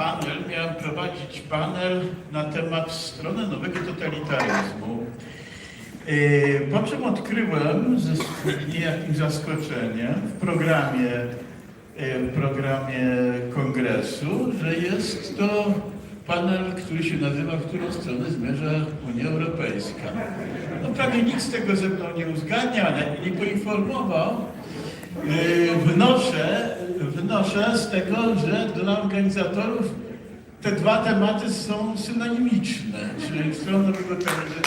panel, miałem prowadzić panel na temat strony nowego totalitaryzmu. Yy, Po czym odkryłem ze niejakim zaskoczeniem w programie, yy, w programie kongresu, że jest to panel, który się nazywa W którą stronę zmierza Unia Europejska. No prawie nikt z tego ze mną nie uzgadniał, nie poinformował. Yy, Wnoszę, wnoszę z tego, że dla organizatorów te dwa tematy są synonimiczne, czyli strona Europejskiej.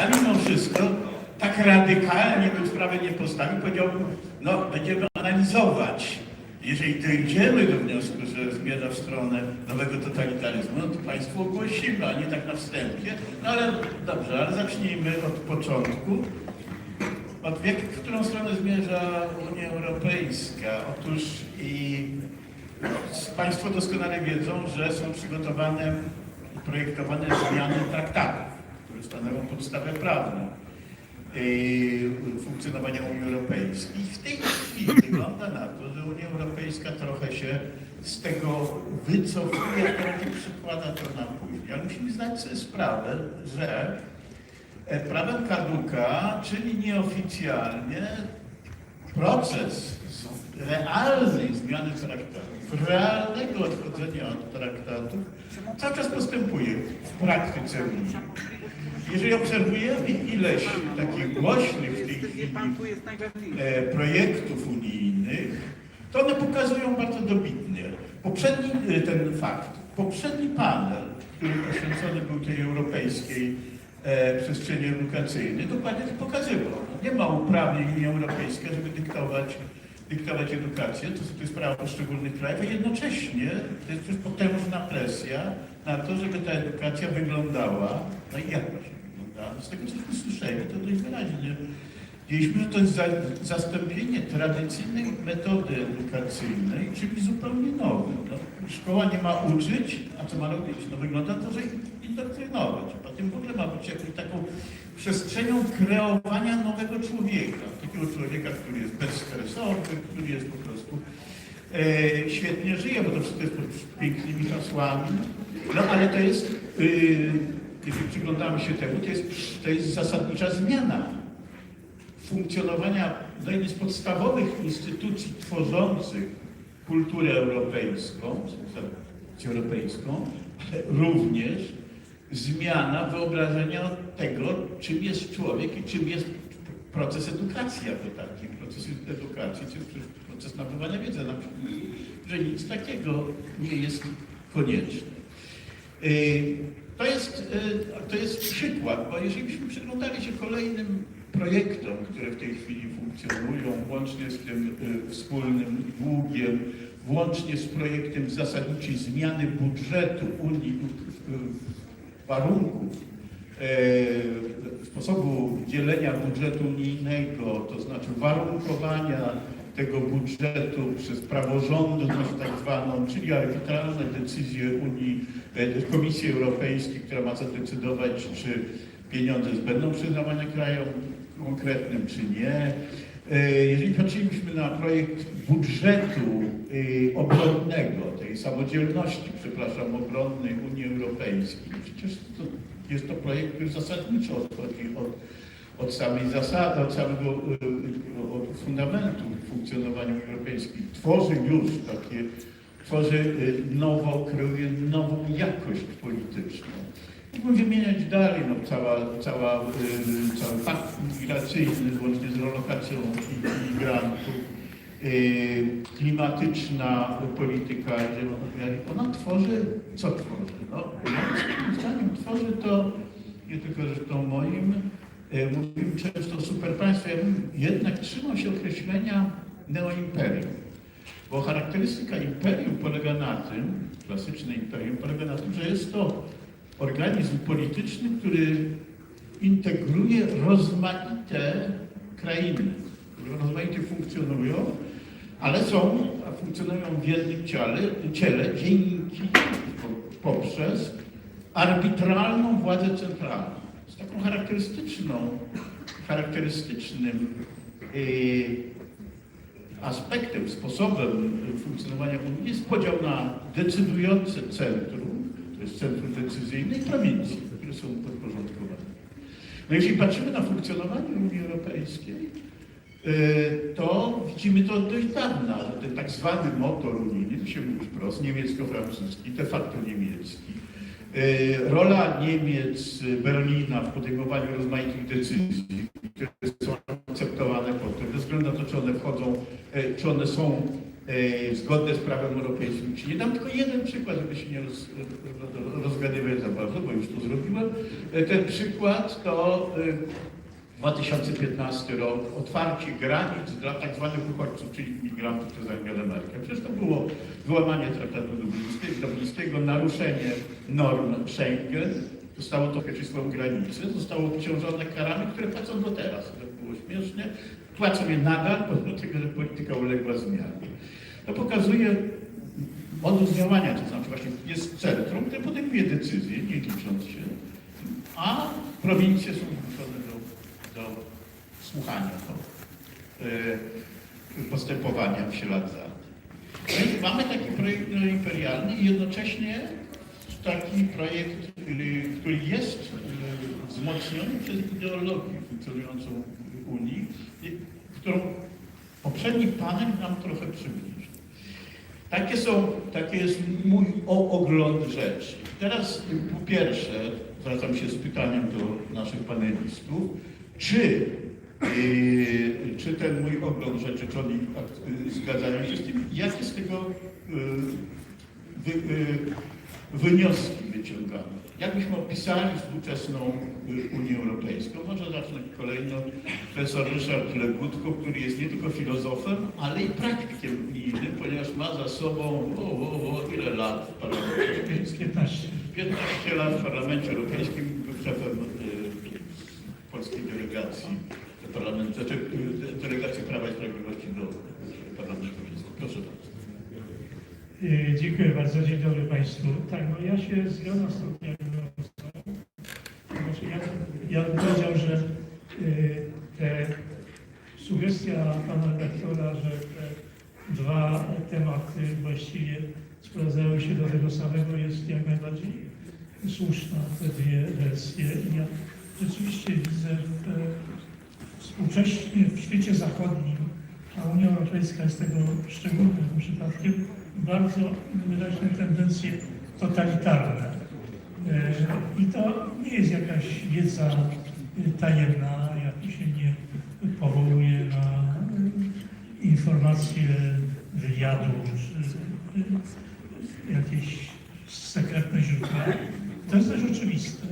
Ale mimo wszystko tak radykalnie bym sprawę nie postawił, powiedziałbym, no będziemy analizować. Jeżeli dojdziemy do wniosku, że zmierza w stronę nowego totalitaryzmu, no to Państwu ogłosimy, a nie tak na wstępie. No ale dobrze, ale zacznijmy od początku. Od w, którą stronę zmierza Unia Europejska? Otóż i Państwo doskonale wiedzą, że są przygotowane projektowane zmiany traktatów, które stanowią podstawę prawną yy, funkcjonowania Unii Europejskiej. W tej chwili wygląda na to, że Unia Europejska trochę się z tego wycofuje, trochę przykłada to na później. Ale musimy zdać sobie sprawę, że prawem kaduka, czyli nieoficjalnie, proces realnej zmiany traktatów, realnego odchodzenia od traktatów cały czas postępuje w praktyce Unii. Jeżeli obserwujemy ileś takich głośnych w tej chwili e, projektów unijnych, to one pokazują bardzo dobitnie poprzedni, e, ten fakt. Poprzedni panel, który poświęcony był tej europejskiej e, przestrzeni edukacyjnej, dokładnie to pokazywał. Nie ma uprawnień Unii Europejskiej, żeby dyktować, dyktować edukację, to, to jest prawo poszczególnych krajów, a jednocześnie to jest też potężna presja na to, żeby ta edukacja wyglądała, no i jak właśnie wyglądała. Z tego, cośmy słyszeli, to dość wyraźnie Widzieliśmy, że to jest za, zastąpienie tradycyjnej metody edukacyjnej, czyli zupełnie nowej. No, szkoła nie ma uczyć, a co ma robić? No wygląda to, że indoktrynować. A potem w ogóle ma być jakąś taką przestrzenią kreowania nowego człowieka. Takiego człowieka, który jest bezstresowy, który jest po prostu e, świetnie żyje, bo to wszystko jest pod pięknymi hasłami. No ale to jest, e, jeżeli przyglądamy się temu, to jest, to jest zasadnicza zmiana funkcjonowania no jednej z podstawowych instytucji tworzących kulturę europejską, europejską, ale również zmiana wyobrażenia tego, czym jest człowiek i czym jest proces edukacji jako taki. Proces edukacji przecież proces nabywania wiedzy, że nic takiego nie jest konieczne. Yy, To jest, yy, to jest przykład, bo jeżeli byśmy przyglądali się kolejnym projektom, które w tej chwili funkcjonują, łącznie z tym yy, wspólnym długiem, włącznie z projektem zasadniczej zmiany budżetu Unii, yy, warunków e, sposobu dzielenia budżetu unijnego, to znaczy warunkowania tego budżetu przez praworządność tak zwaną, czyli arbitralne decyzje Unii, e, Komisji Europejskiej, która ma zadecydować, czy pieniądze będą przyznawane krajom konkretnym, czy nie. E, Jeżeli patrzyliśmy na projekt budżetu e, obronnego, tej samodzielności, przepraszam, obronnej Unii Europejskiej, przecież to jest to projekt, który zasadniczo odchodzi od, od samej zasady, od samego e, od fundamentu funkcjonowania Unii Europejskiej. Tworzy już takie, tworzy nowo, kreuje nową jakość polityczną. Mógłbym wymieniać dalej, no, cała, cała, y, cały pakt migracyjny, łącznie z relokacją imigrantów, klimatyczna polityka, ona tworzy, co tworzy? No, moim zdaniem tworzy to, nie tylko zresztą moim, mówimy często super bym jednak trzymał się określenia neoimperium. Bo charakterystyka imperium polega na tym, klasyczne imperium polega na tym, że jest to organizm polityczny, który integruje rozmaite krainy, które rozmaicie funkcjonują, ale są, a funkcjonują w jednym ciele, ciele dzięki, po- poprzez arbitralną władzę centralną. Z taką charakterystyczną, charakterystycznym yy, aspektem, sposobem funkcjonowania Unii jest podział na decydujące centrum, to jest centrum decyzyjne i prowincje, które są podporządkowane. No jeśli patrzymy na funkcjonowanie Unii Europejskiej, y, to widzimy to dość dawna, że ten tak zwany motor unijny, to się mówi wprost, niemiecko-francuski, de facto niemiecki, y, rola Niemiec, Berlina w podejmowaniu rozmaitych decyzji, które są akceptowane potem, bez względu na to, czy one wchodzą, e, czy one są e, zgodne z prawem europejskim, czy nie. Dam tylko jeden przykład, żeby się nie roz, roz- rozgadywać za bardzo, bo już to zrobiłem. E, Ten przykład to e, 2015 rok, otwarcie granic dla tak zwanych uchodźców, czyli migrantów przez Angelę Merkel. Przecież to było wyłamanie traktatu dublińskiego, naruszenie norm Schengen, zostało to przeciwko granicy, zostało obciążone karami, które płacą do teraz. To było śmiesznie. Płacą je nadal, pomimo tego, że polityka uległa zmianie. To pokazuje modus działania, to znaczy właśnie jest centrum, które podejmuje decyzje, nie licząc się, a prowincje są zmuszone do, do słuchania, do e, postępowania w ślad za. No mamy taki projekt neoimperialny i jednocześnie taki projekt, który, jest e, wzmocniony przez ideologię funkcjonującą w Unii, którą poprzedni panel nam trochę przybliżył. Takie, są, takie jest mój ogląd rzeczy. Teraz po pierwsze zwracam się z pytaniem do naszych panelistów, czy, yy, czy ten mój ogląd rzeczy, czy oni ak- y, zgadzają się z tym, jakie z tego y, wy, y, wnioski wyciągamy. Jakbyśmy opisali współczesną y, Unię Europejską? Może zacznę kolejno profesor Ryszard Legutko, który jest nie tylko filozofem, ale i praktykiem unijnym, ma za sobą o, o, o, ile lat w Parlamencie Europejskim? 15. 15 lat w Parlamencie Europejskim, był szefem y, polskiej delegacji Parlamentu, znaczy y, delegacji Prawa i Sprawiedliwości do Parlamentu Europejskiego. Proszę bardzo. Y, Dziękuję bardzo. Dzień dobry Państwu. Tak, no ja się zgadzam z tą. Znaczy, ja, ja bym powiedział, że y, te sugestia pana redaktora, że te dwa tematy właściwie sprowadzają się do tego samego jest jak najbardziej słuszna, te dwie wersje. Ja rzeczywiście widzę w, e, współcześnie w świecie zachodnim, a Unia Europejska jest tego szczególnym przypadkiem, bardzo wyraźne tendencje totalitarne. E, I to nie jest jakaś wiedza e, tajemna, informacje wywiadu jakieś sekretne źródła. To jest też oczywiste.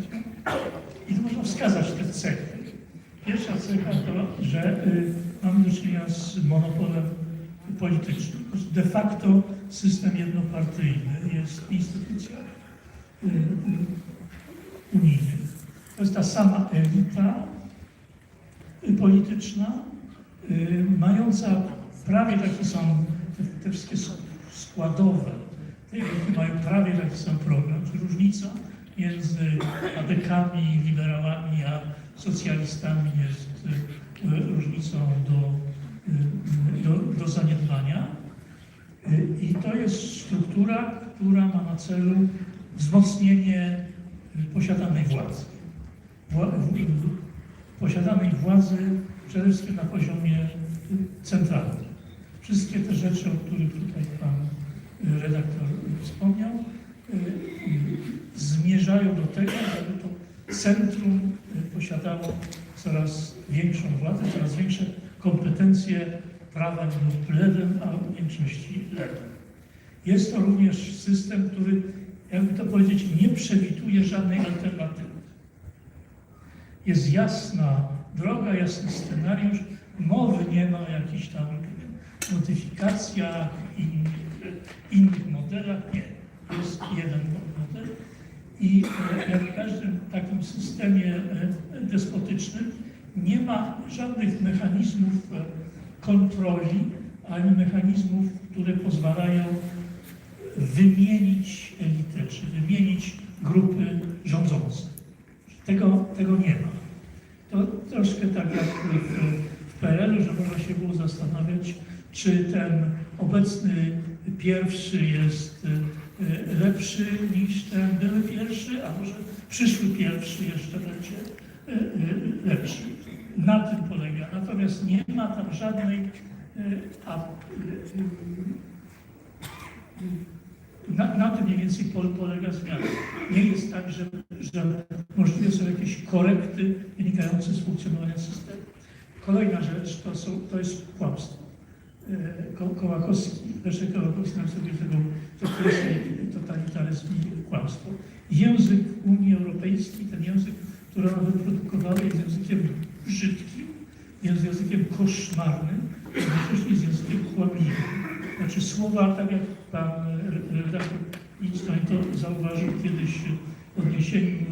I tu można wskazać te cechy. Pierwsza cecha to, że y, mamy do czynienia z monopolem politycznym. De facto system jednopartyjny jest instytucja y, unijna. To jest ta sama elita polityczna, y, mająca prawie taki sam, te, wszystkie sk- składowe, te mają prawie taki sam program. Różnica między adekami, liberałami, a socjalistami jest y, różnicą do, y, do, do zaniedbania. Y, I to jest struktura, która ma na celu wzmocnienie y, posiadanej władzy. Wła, posiadanej władzy przede wszystkim na poziomie y, centralnym. Wszystkie te rzeczy, o których tutaj pan y, redaktor wspomniał, y, y, zmierzają do tego, żeby to centrum y, posiadało coraz większą władzę, coraz większe kompetencje prawa lub lewem, a w większości lewem. Jest to również system, który, jakby to powiedzieć, nie przewiduje żadnej alternatywy. Jest jasna droga, jasny scenariusz, mowy nie ma jakichś tam modyfikacjach i innych modelach, nie. Jest jeden model i e, w każdym takim systemie e, despotycznym nie ma żadnych mechanizmów e, kontroli, ani mechanizmów, które pozwalają wymienić elitę, czy wymienić grupy rządzące. Tego, tego nie ma. To troszkę tak jak w, w PRL-u, że można się było zastanawiać, czy ten obecny pierwszy jest y, lepszy niż ten były pierwszy, a może przyszły pierwszy jeszcze będzie y, y, lepszy. Na tym polega. Natomiast nie ma tam żadnej y, a, y, y, na, na tym mniej więcej pol- polega zmiana. Nie jest tak, że, że możliwe są jakieś korekty wynikające z funkcjonowania systemu. Kolejna rzecz to, są, to jest kłamstwo. E, Ko- Kołakowski, Leszek Kołakowski sobie tego określił totalitaryzm i kłamstwo. Język Unii Europejskiej, ten język, który ona wyprodukowała, jest językiem brzydkim, jest językiem koszmarnym, jednocześnie jest językiem kłamliwym. Znaczy słowa, tak jak pan redaktor Lichstein to zauważył kiedyś w odniesieniu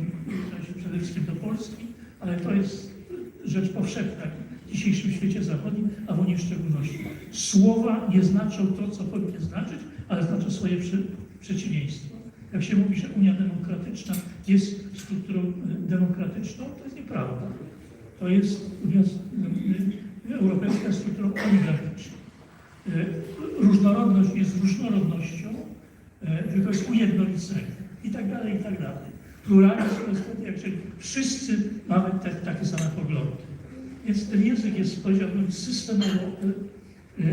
przede wszystkim do Polski, ale to jest rzecz powszechna w dzisiejszym świecie zachodnim, a w Unii w szczególności. Słowa nie znaczą to, co powinny znaczyć, ale znaczą swoje przy, przeciwieństwo. Jak się mówi, że Unia Demokratyczna jest strukturą e, demokratyczną, to jest nieprawda. To jest Unia e, Europejska strukturą oligarchiczną. Różnorodność jest różnorodnością, tylko jest ujednolicenie i tak dalej, i tak dalej. Pluralizm jak wszyscy mamy te, takie same poglądy. Więc ten język jest, powiedziałbym, systemowo e, e,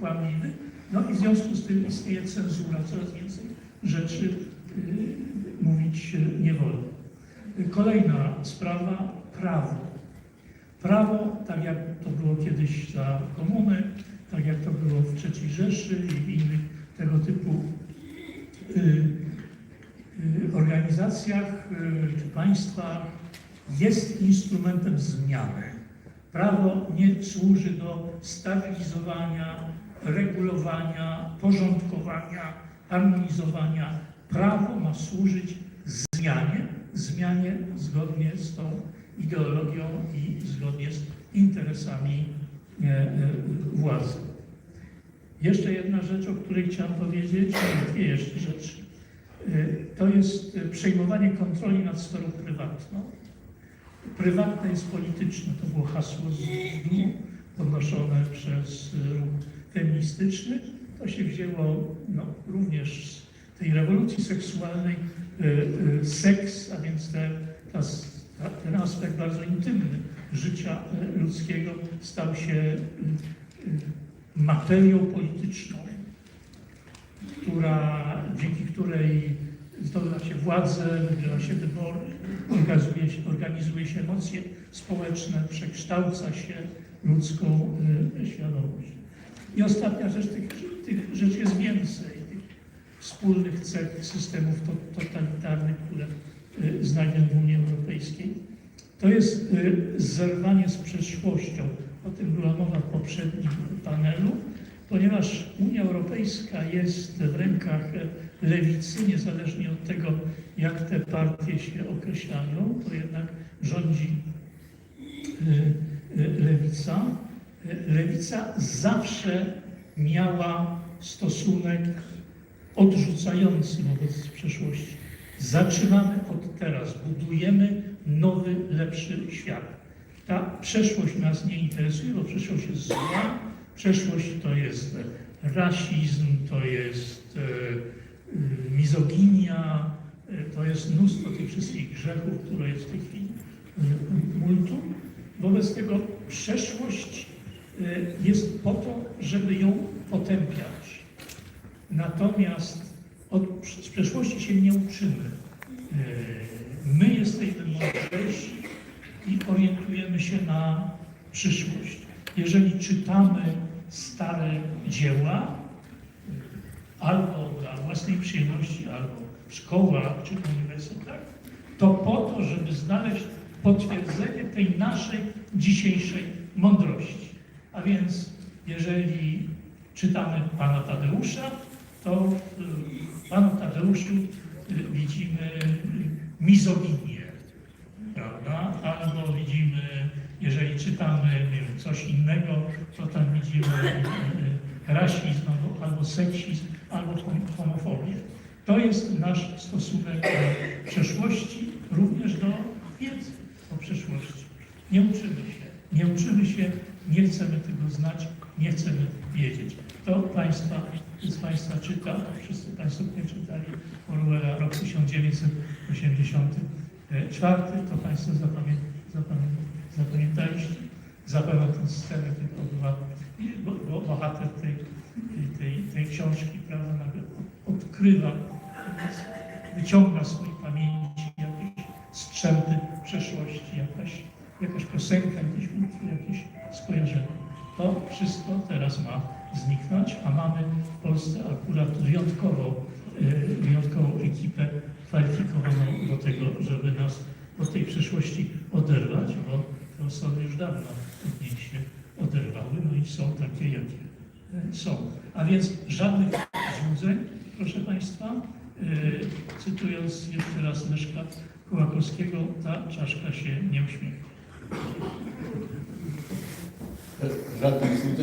kłamliwy. No i w związku z tym istnieje cenzura, coraz więcej rzeczy e, mówić nie wolno. Kolejna sprawa, prawo. Prawo, tak jak to było kiedyś za komuny, tak jak to było w III Rzeszy i w innych tego typu organizacjach czy państwach, jest instrumentem zmiany. Prawo nie służy do stabilizowania, regulowania, porządkowania, harmonizowania. Prawo ma służyć zmianie, zmianie zgodnie z tą ideologią i zgodnie z interesami e, e, władzy. Jeszcze jedna rzecz, o której chciałem powiedzieć, dwie jeszcze rzeczy. E, To jest przejmowanie kontroli nad sferą prywatną. Prywatne jest polityczne, to było hasło z dni podnoszone przez ruch feministyczny. To się wzięło no, również z tej rewolucji seksualnej. E, e, Seks, a więc te, ta, ten aspekt bardzo intymny życia e, ludzkiego stał się materią polityczną, która, dzięki której zdobywa się władzę, wygrywa się wybory, organizuje się, organizuje się emocje społeczne, przekształca się ludzką y, świadomość. I ostatnia rzecz, tych, tych rzeczy jest więcej, tych wspólnych cech systemów to- totalitarnych, które y, znajdziemy w Unii Europejskiej. To jest y, zerwanie z przeszłością. O tym była mowa w poprzednim panelu, ponieważ Unia Europejska jest w rękach e, lewicy, niezależnie od tego, jak te partie się określają, to jednak rządzi y, y, lewica. Y, Lewica zawsze miała stosunek odrzucający wobec przeszłości. Zaczynamy od teraz, budujemy nowy, lepszy świat. Ta przeszłość nas nie interesuje, bo przeszłość jest zła. Przeszłość to jest rasizm, to jest e, e, mizoginia, to jest mnóstwo tych wszystkich grzechów, które jest w tej chwili multum. Wobec tego przeszłość e, jest po to, żeby ją potępiać. Natomiast od, z przeszłości się nie uczymy. E, My jesteśmy mądrzejsi i orientujemy się na przyszłość. Jeżeli czytamy stare dzieła, albo dla własnej przyjemności, albo w szkołach czy uniwersytetach, to po to, żeby znaleźć potwierdzenie tej naszej dzisiejszej mądrości. A więc, jeżeli czytamy Pana Tadeusza, to w Panu Tadeuszu y, widzimy mizoginię, prawda? Albo widzimy, jeżeli czytamy wiem, coś innego, to tam widzimy y, rasizm, albo, albo seksizm, albo hom- homofobię. To jest nasz stosunek do przeszłości, również do wiedzy o przeszłości. Nie uczymy się, nie uczymy się, nie chcemy tego znać, nie chcemy wiedzieć. To Państwa, z Państwa czyta, wszyscy Państwo nie czytali Orwella, rok 1984, to Państwo zapamię, zapamię, zapamiętaliście. Zapewne tę scenę, kiedy obywa, bo, bo bohater tej, tej, tej książki, prawda, nagle odkrywa, wyciąga z swojej pamięci jakieś strzępy przeszłości, jakaś, jakaś piosenka, jakiś utwór, jakieś skojarzenie. To wszystko teraz ma zniknąć, a mamy w Polsce akurat wyjątkowo, e, wyjątkową ekipę kwalifikowaną do tego, żeby nas od tej przeszłości oderwać, bo te osoby już dawno od niej się oderwały, no i są takie, jakie e, są. A więc żadnych złudzeń, proszę Państwa, e, cytując jeszcze raz Leszka Kołakowskiego, ta czaszka się nie uśmiecha. Żadnych złudzeń.